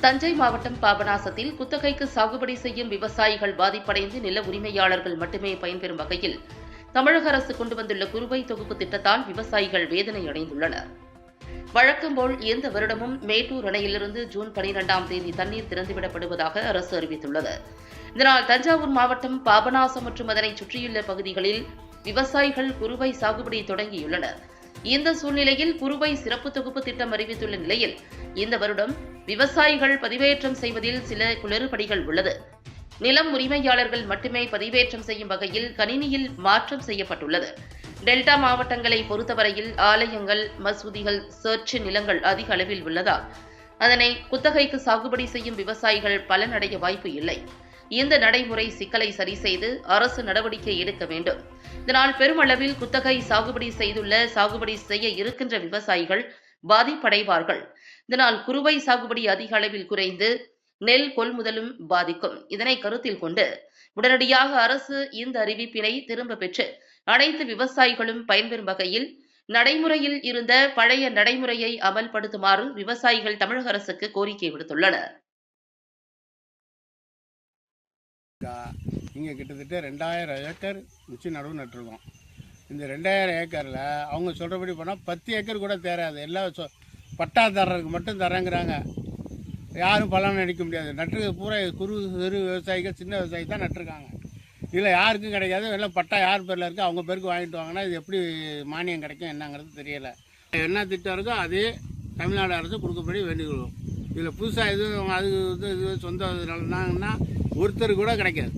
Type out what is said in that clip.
தஞ்சை மாவட்டம் பாபநாசத்தில் குத்தகைக்கு சாகுபடி செய்யும் விவசாயிகள் பாதிப்படைந்து நில உரிமையாளர்கள் மட்டுமே பயன்பெறும் வகையில் தமிழக அரசு கொண்டு வந்துள்ள குறுவை தொகுப்பு திட்டத்தால் விவசாயிகள் வேதனை அடைந்துள்ளனர். வழக்கம்போல் எந்த வருடமும் மேட்டூர் அணையிலிருந்து ஜூன் பனிரெண்டாம் தேதி தண்ணீர் திறந்துவிடப்படுவதாக அரசு அறிவித்துள்ளது. இதனால் தஞ்சாவூர் மாவட்டம் பாபநாசம் மற்றும் அதனை சுற்றியுள்ள பகுதிகளில் விவசாயிகள் குறுவை சாகுபடி தொடங்கியுள்ளனர். இந்த சூழ்நிலையில் குறுவை சிறப்பு தொகுப்பு திட்டம் அறிவித்துள்ள நிலையில் இந்த வருடம் விவசாயிகள் பதிவேற்றம் செய்வதில் சில குளறுபடிகள் உள்ளது. நிலம் உரிமையாளர்கள் மட்டுமே பதிவேற்றம் செய்யும் வகையில் கணினியில் மாற்றம் செய்யப்பட்டுள்ளது. டெல்டா மாவட்டங்களை பொறுத்தவரையில் ஆலயங்கள் மசூதிகள் சர்ச்சு நிலங்கள் அதிக அளவில் உள்ளதால் அதனை குத்தகைக்கு சாகுபடி செய்யும் விவசாயிகள் பலனடைய வாய்ப்பு இல்லை. இந்த நடைமுறை சிக்கலை சரி செய்து அரசு நடவடிக்கை எடுக்க வேண்டும். இதனால் பெருமளவில் குத்தகை சாகுபடி செய்துள்ள சாகுபடி செய்ய இருக்கின்ற விவசாயிகள் பாதிப்படைவார்கள். இதனால் குறுவை சாகுபடி அதிக அளவில் குறைந்து நெல் கொள்முதலும் பாதிக்கும். இதனை கருத்தில் கொண்டு உடனடியாக அரசு இந்த அறிவிப்பினை திரும்ப பெற்று அனைத்து விவசாயிகளும் பயன்பெறும் வகையில் நடைமுறையில் இருந்த பழைய நடைமுறையை அமல்படுத்துமாறு விவசாயிகள் தமிழக அரசுக்கு கோரிக்கை விடுத்துள்ளனர். இங்கே கிட்டத்தட்ட ரெண்டாயிரம் ஏக்கர் மிச்சம் நடவு நட்டுருக்கோம். இந்த ரெண்டாயிரம் ஏக்கரில் அவங்க சொல்கிறபடி போனால் பத்து ஏக்கர் கூட தேராது. எல்லாம் சொ பட்டாதாரருக்கு மட்டும் தரேங்கிறாங்க. யாரும் பலன் அடிக்க முடியாது. நட்டு பூரா குறு சிறு விவசாயிகள் சின்ன விவசாயி தான் நட்டுருக்காங்க. இதில் யாருக்கும் கிடைக்காது. எல்லாம் பட்டா யார் பேரில் இருக்கோ அவங்க பேருக்கு வாங்கிட்டு வாங்கினா இது எப்படி மானியம் கிடைக்கும் என்னங்கிறது தெரியலை. என்ன திட்டம் இருக்கோ அதே தமிழ்நாடு அரசு கொடுக்கப்படி வேண்டிக்கொள்வோம். இதில் புதுசாக எதுவும் அது இது இது சொந்த இதனாலன்னா ஒருத்தர் கூட கிடைக்காது.